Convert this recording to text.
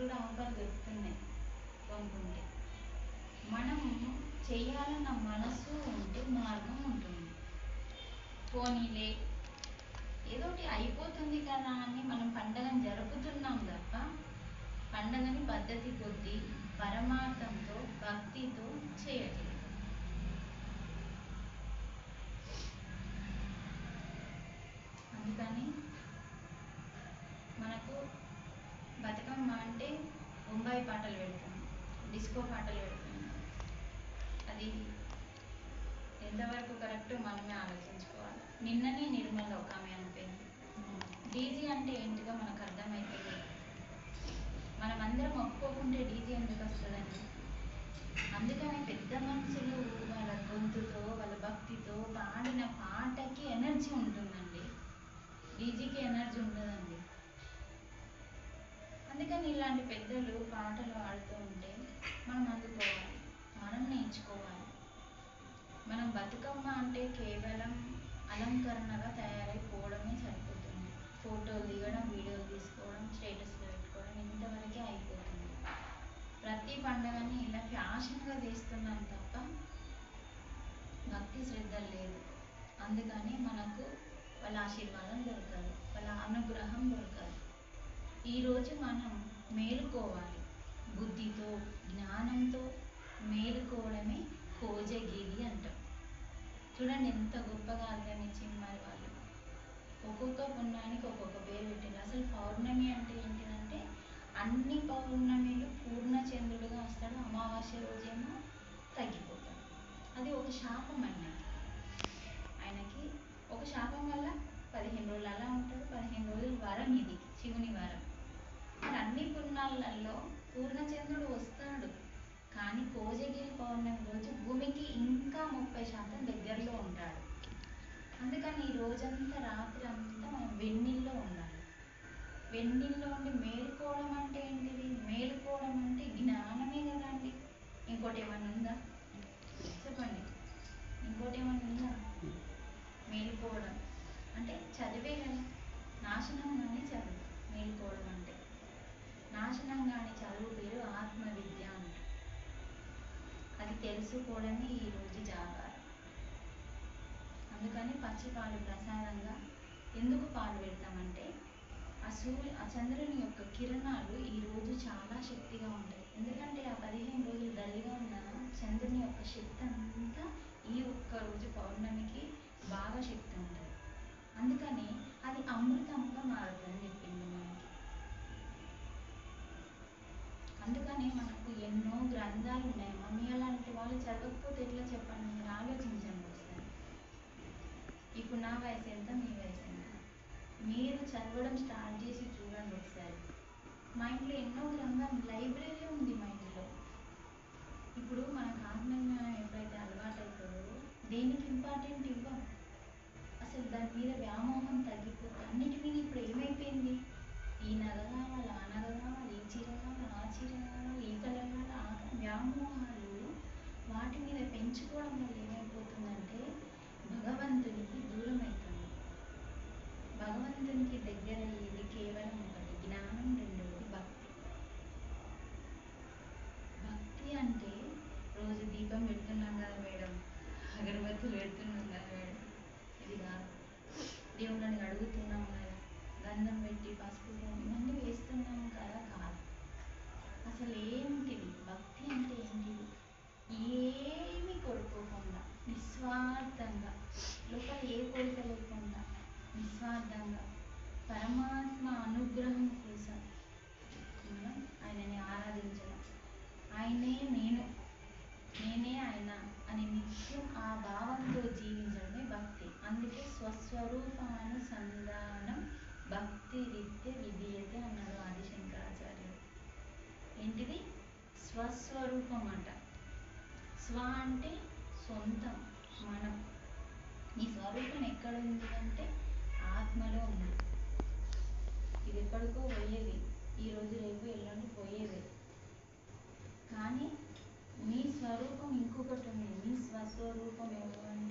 కూడా అవకాశాలు దొరుకుతున్నాయి కొనుక్కుంటే. మనం చేయాలన్న మనసు ఉంటే మార్గం ఉంటుంది. పోనీలే ఏదోటి అయిపోతుంది కదా అని మనం పండగను జరుపుతున్నాం తప్ప పండగని పద్ధతి కొద్దీ పరమార్థంతో భక్తితో చేయట్లేదు. అందుకని మనకు బతుకమ్మ అంటే బొంబాయి పాటలు పెడతాం డిస్కో పాటలు పెడతాం. అది ఎంతవరకు కరెక్ట్ మనమే ఆలోచించుకోవాలి. నిన్ననే నిర్మల్ ఒక ఆమె అనిపోయింది డీజీ అంటే ఏంటిదో మనకు అర్థమైపోయింది మనం అందరం ఒప్పుకోకుంటే డీజీ ఎందుకు వస్తుందండి అందుకని పెద్ద మనుషులు వాళ్ళ గొంతుతో వాళ్ళ భక్తితో పాడిన పాటకి ఎనర్జీ ఉంటుందండి. డీజీకి ఎనర్జీ ఉండదండి. అందుకని ఇలాంటి పెద్దలు పాటలు ఆడుతూ ఉంటే మనం అందుకోవాలి మనం నేర్చుకోవాలి. మనం బతుకమ్మ అంటే కేవలం అలంకరణగా తయారైపోవడమే సరిపోతుంది. ఫోటోలు దిగడం వీడియోలు తీసుకోవడం స్టేటస్లో పెట్టుకోవడం ఇంతవరకే అయిపోతుంది. ప్రతి పండుగని ఇలా ఫ్యాషన్గా చేస్తున్నాం తప్ప భక్తి శ్రద్ధ లేదు. అందుకని మనకు వాళ్ళ ఆశీర్వాదం దొరకదు వాళ్ళ అనుగ్రహం దొరకదు ఈరోజు మనం మేలుకోవాలి. బుద్ధితో జ్ఞానంతో మేలుకోవడమే కోజగిరి అంటాం. చూడండి ఎంత గొప్పగా అర్థం ఇచ్చింది మరి వాళ్ళు. ఒక్కొక్క పుణ్యానికి ఒక్కొక్క పేరు పెట్టారు అసలు పౌర్ణమి అంటే ఏంటిదంటే అన్ని పౌర్ణమిలు పూర్ణ చంద్రుడుగా వస్తాడు. అమావాస్య రోజేమో తగ్గిపోతాడు. అది ఒక శాపం అన్నట్టు ఆయనకి ఒక శాపం వల్ల పదిహేను రోజులు అలా ఉంటాడు. పదిహేను రోజులు వరం ఇది శివుని వరం. పూర్ణచంద్రుడు వస్తాడు. కానీ కోజగిరి పౌర్ణమి రోజు భూమికి ఇంకా ముప్పై శాతం దగ్గరలో ఉంటాడు. అందుకని ఈ రోజంతా రాత్రి అంతా మనం వెన్నీల్లో ఉండాలి. వెన్నీల్లో ఉండి మేలుకోవడం అంటే ఏంటిది? మేలుకోవడం అంటే జ్ఞానమే కదండి. ఇంకోటి ఏమైనా ఉందా? చెప్పండి. ఇంకోటి ఏమైనా ఉందా? మేలుకోవడం అంటే చదివే కదా. నాశనం కానీ చదువు. మేలుకోవడం అంటే. నాశనం కానీ చదువు పేరు ఆత్మవిద్య అంట. అది తెలుసుకోవడమే ఈరోజు జాగారం. అందుకని పచ్చి పాలు ప్రసాదంగా ఎందుకు పాలు పెడతామంటే ఆ సూర్య ఆ చంద్రుని యొక్క కిరణాలు ఈ రోజు చాలా శక్తిగా ఉంటాయి. ఎందుకంటే ఆ పదిహేను రోజులు డల్గా ఉన్న చంద్రుని యొక్క శక్తి అంతా ఈ ఒక్క రోజు పౌర్ణమికి బాగా శక్తి ఉంటుంది. అందుకని అది అమృతంగా మారుతుంది చెప్పింది మనకి అందుకని మనకు ఎన్నో గ్రంథాలు ఉన్నాయి. మమ్మీ అలాంటి వాళ్ళు చదవకపోతే ఎట్లా చెప్పండి? మీరు ఆలోచించండి ఒకసారి. ఇప్పుడు నా వయసు ఎంత? మీ వయసు ఎంత? మీరు చదవడం స్టార్ట్ చేసి చూడండి ఒకసారి. మా ఇంట్లో ఎన్నో గ్రంథాలు లైబ్రరీ ఉంది మా ఇంట్లో ఇప్పుడు మనకు ఆత్మజ్ఞానం ఎప్పుడైతే అలవాటు అవుతుందో దేనికి ఇంపార్టెంట్ ఇవ్వం? అసలు దాని మీద వ్యామోహం తగ్గిపోతుంది అన్నిటి మీద ఇప్పుడు ఏమైపోయింది? ఈ నగ కావాలి ఆ నగ కావాలి ఆ ఈ ఆ వ్యామోహాలు వాటి మీద పెంచుకోవడం వల్ల ఏమైపోతుందంటే భగవంతునికి దూరం అవుతుంది భగవంతునికి దగ్గర అయ్యేది కేవలం ఒకటి జ్ఞానం రెండవది భక్తి భక్తి అంటే రోజు దీపం పెడుతున్నాం కదా మేడం అగరబత్తులు పెడుతున్నాం కదా మేడం ఇది కాదు దేవుళ్ళని అడుగుతున్నాం కదా గంధం పెట్టి పసుపు ఇవన్నీ వేస్తున్నాం కదా కాదు అసలు ఏంటిది భక్తి అంటే ఏంటిది ఏమీ కోరుకోకుండా నిస్వార్థంగా లోపల ఏ కోరిక లేకుండా నిస్వార్థంగా పరమాత్మ అనుగ్రహం కోసం మనం ఆయనని ఆరాధించడం. ఆయనే నేను నేనే ఆయన అని నిత్యం ఆ భావంతో జీవించడమే భక్తి. అందుకే స్వస్వరూపానుసంధానం భక్తి రీత్య విధీయతే అన్నాడు ఆదిశంకరాచార్యుడు. ఏంటిది? స్వస్వరూపం అంట. స్వ అంటే సొంతం మనం. ఈ స్వరూపం ఎక్కడ ఉంది అంటే ఆత్మలో ఉంది ఇది ఎప్పటికో పోయేది. ఈ రోజు రేపు ఎల్లుండి పోయేది. కానీ మీ స్వరూపం ఇంకొకటి ఉంది. మీ స్వస్వరూపం ఎవరు అని